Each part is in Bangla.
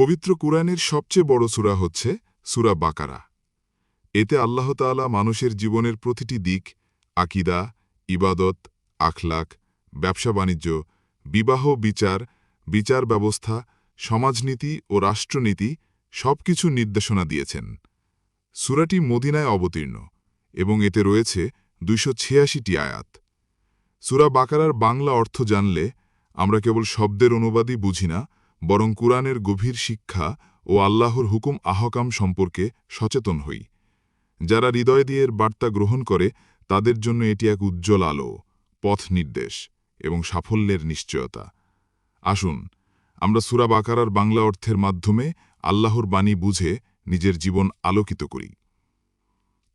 পবিত্র কুরআনের সবচেয়ে বড় সূরা হচ্ছে সূরা বাকারা। এতে আল্লাহ তাআলা মানুষের জীবনের প্রতিটি দিক, আকিদা, ইবাদত, আখলাক, ব্যবসা বাণিজ্য, বিবাহ, বিচার বিচার ব্যবস্থা, সমাজনীতি ও রাষ্ট্রনীতি সবকিছু নির্দেশনা দিয়েছেন। সূরাটি মদিনায় অবতীর্ণ এবং এতে রয়েছে দুইশো ছিয়াশিটি আয়াত। সুরা বাকারার বাংলা অর্থ জানলে আমরা কেবল শব্দের অনুবাদই বুঝি না বরং কুরআনের গভীর শিক্ষা ও আল্লাহর হুকুম আহকাম সম্পর্কে সচেতন হই। যারা হৃদয় দিয়ে এর বার্তা গ্রহণ করে, তাদের জন্য এটি এক উজ্জ্বল আলো, পথ নির্দেশ এবং সাফল্যের নিশ্চয়তা। আসুন, আমরা সূরা বাকারার বাংলা অর্থের মাধ্যমে আল্লাহর বাণী বুঝে নিজের জীবন আলোকিত করি।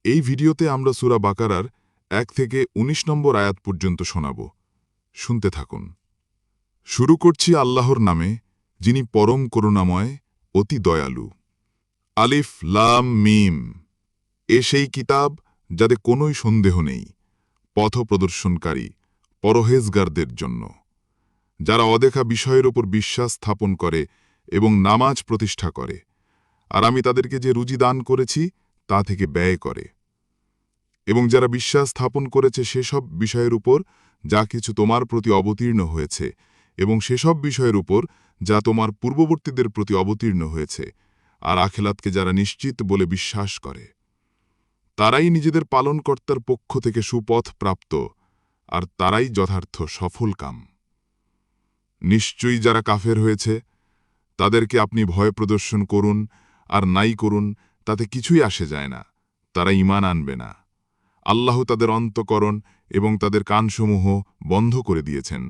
এই ভিডিওতে আমরা সুরা বাকারার এক থেকে ১৯ নম্বর আয়াত পর্যন্ত শোনাব। শুনতে থাকুন। শুরু করছি আল্লাহর নামে যিনি পরম করুণাময়, অতি দয়ালু। আলিফ, লাম, মিম। এ সেই কিতাব যাতে কোনোই সন্দেহ নেই, পথ প্রদর্শনকারী, পরহেজগারদের জন্য। যারা অদেখা বিষয়ের ওপর বিশ্বাস স্থাপন করে এবং নামাজ প্রতিষ্ঠা করে। আর আমি তাদেরকে যে রুজি দান করেছি, তা থেকে ব্যয় করে। এবং যারা বিশ্বাস স্থাপন করেছে সেসব বিষয়ের উপর যা কিছু তোমার প্রতি অবতীর্ণ হয়েছে এবং সেসব বিষয়ের উপর যা তোমার পূর্ববর্তীদের প্রতি অবতীর্ণ হয়েছে, আর আখেলাতকে যারা নিশ্চিত বলে বিশ্বাস করে। তারাই নিজেদের পালনকর্তার পক্ষ থেকে সুপথ প্রাপ্ত, আর তারাই যথার্থ সফল কাম। নিশ্চয়ই যারা কাফের হয়েছে, তাদেরকে আপনি ভয় প্রদর্শন করুন, আর নাই করুন, তাতে কিছুই আসে যায় না, তারা ইমান আনবে না। আল্লাহ তাদের অন্তকরণ এবং তাদের কানসমূহ বন্ধ করে দিয়েছেন।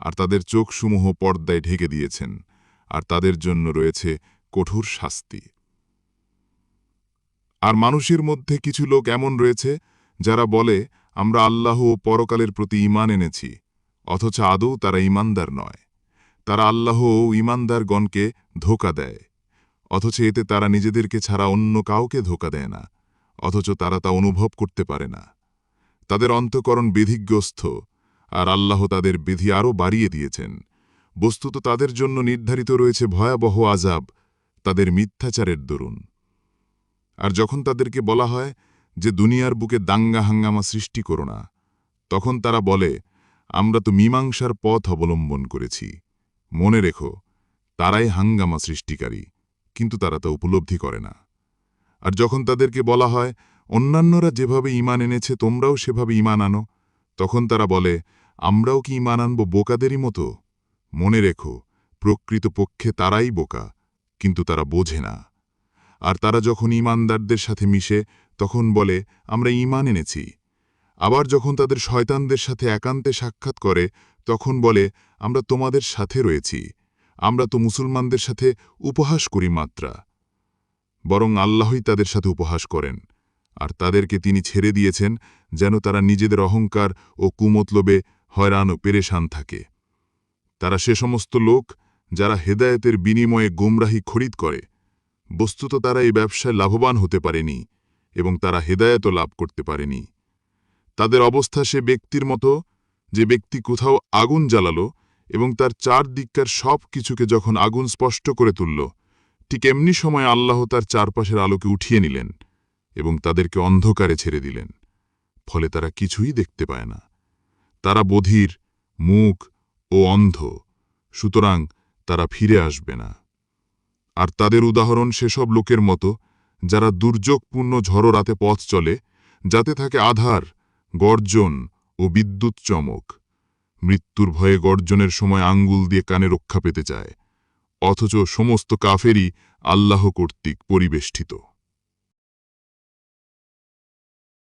আর তাদের চোখসমূহ পর্দায় ঢেকে দিয়েছেন, আর তাদের জন্য রয়েছে কঠোর শাস্তি। আর মানুষের মধ্যে কিছু লোক এমন রয়েছে, যারা বলে, আমরা আল্লাহ ও পরকালের প্রতি ইমান এনেছি, অথচ আদৌ তারা ইমানদার নয়। তারা আল্লাহ ও ইমানদারগণকে ধোকা দেয়, অথচ এতে তারা নিজেদেরকে ছাড়া অন্য কাউকে ধোকা দেয় না, অথচ তারা তা অনুভব করতে পারে না। তাদের অন্তকরণ বিধিগ্রস্ত আর আল্লাহ তাদের বিধি আরও বাড়িয়ে দিয়েছেন। বস্তুত তাদের জন্য নির্ধারিত রয়েছে ভয়াবহ আজাব তাদের মিথ্যাচারের দরুন। আর যখন তাদেরকে বলা হয় যে দুনিয়ার বুকে দাঙ্গা হাঙ্গামা সৃষ্টি করো না, তখন তারা বলে, আমরা তো মীমাংসার পথ অবলম্বন করেছি। মনে রেখো, তারাই হাঙ্গামা সৃষ্টিকারী, কিন্তু তারা তা উপলব্ধি করে না। আর যখন তাদেরকে বলা হয়, অন্যান্যরা যেভাবে ইমান এনেছে, তোমরাও সেভাবে ইমান আনো, তখন তারা বলে আমরাও কি ইমান আনব বোকাদেরই মতো? মনে রেখো, প্রকৃতপক্ষে তারাই বোকা, কিন্তু তারা বোঝে না। আর তারা যখন ইমানদারদের সাথে মিশে, তখন বলে, আমরা ইমান এনেছি। আবার যখন তাদের শয়তানদের সাথে একান্তে সাক্ষাৎ করে, তখন বলে, আমরা তোমাদের সাথে রয়েছি। আমরা তো মুসলমানদের সাথে উপহাস করি মাত্রা। বরং আল্লাহই তাদের সাথে উপহাস করেন, আর তাদেরকে তিনি ছেড়ে দিয়েছেন, যেন তারা নিজেদের অহংকার ও কুমতলবে হয়রান ও পেরেশান থাকে। তারা সে সমস্ত লোক যারা হেদায়েতের বিনিময়ে গুমরাহি খরিদ করে, বস্তুত তারা এই ব্যবসায় লাভবান হতে পারেনি এবং তারা হেদায়েতও লাভ করতে পারেনি। তাদের অবস্থা সে ব্যক্তির মতো যে ব্যক্তি কোথাও আগুন জ্বালালো এবং তার চার দিককার সব কিছুকে যখন আগুন স্পষ্ট করে তুলল, ঠিক এমনি সময় আল্লাহ তার চারপাশের আলোকে উঠিয়ে নিলেন এবং তাদেরকে অন্ধকারে ছেড়ে দিলেন, ফলে তারা কিছুই দেখতে পায় না। তারা বধির, মুখ ও অন্ধ, সুতরাং তারা ফিরে আসবে না। আর তাদের উদাহরণ সেসব লোকের মতো, যারা দুর্যোগপূর্ণ ঝড়ো রাতে পথ চলে, যাতে থাকে আধার, গর্জন ও বিদ্যুৎ চমক। মৃত্যুর ভয়ে গর্জনের সময় আঙ্গুল দিয়ে কানে রক্ষা পেতে চায়, অথচ সমস্ত কাফেরই আল্লাহ কর্তৃক পরিবেষ্টিত।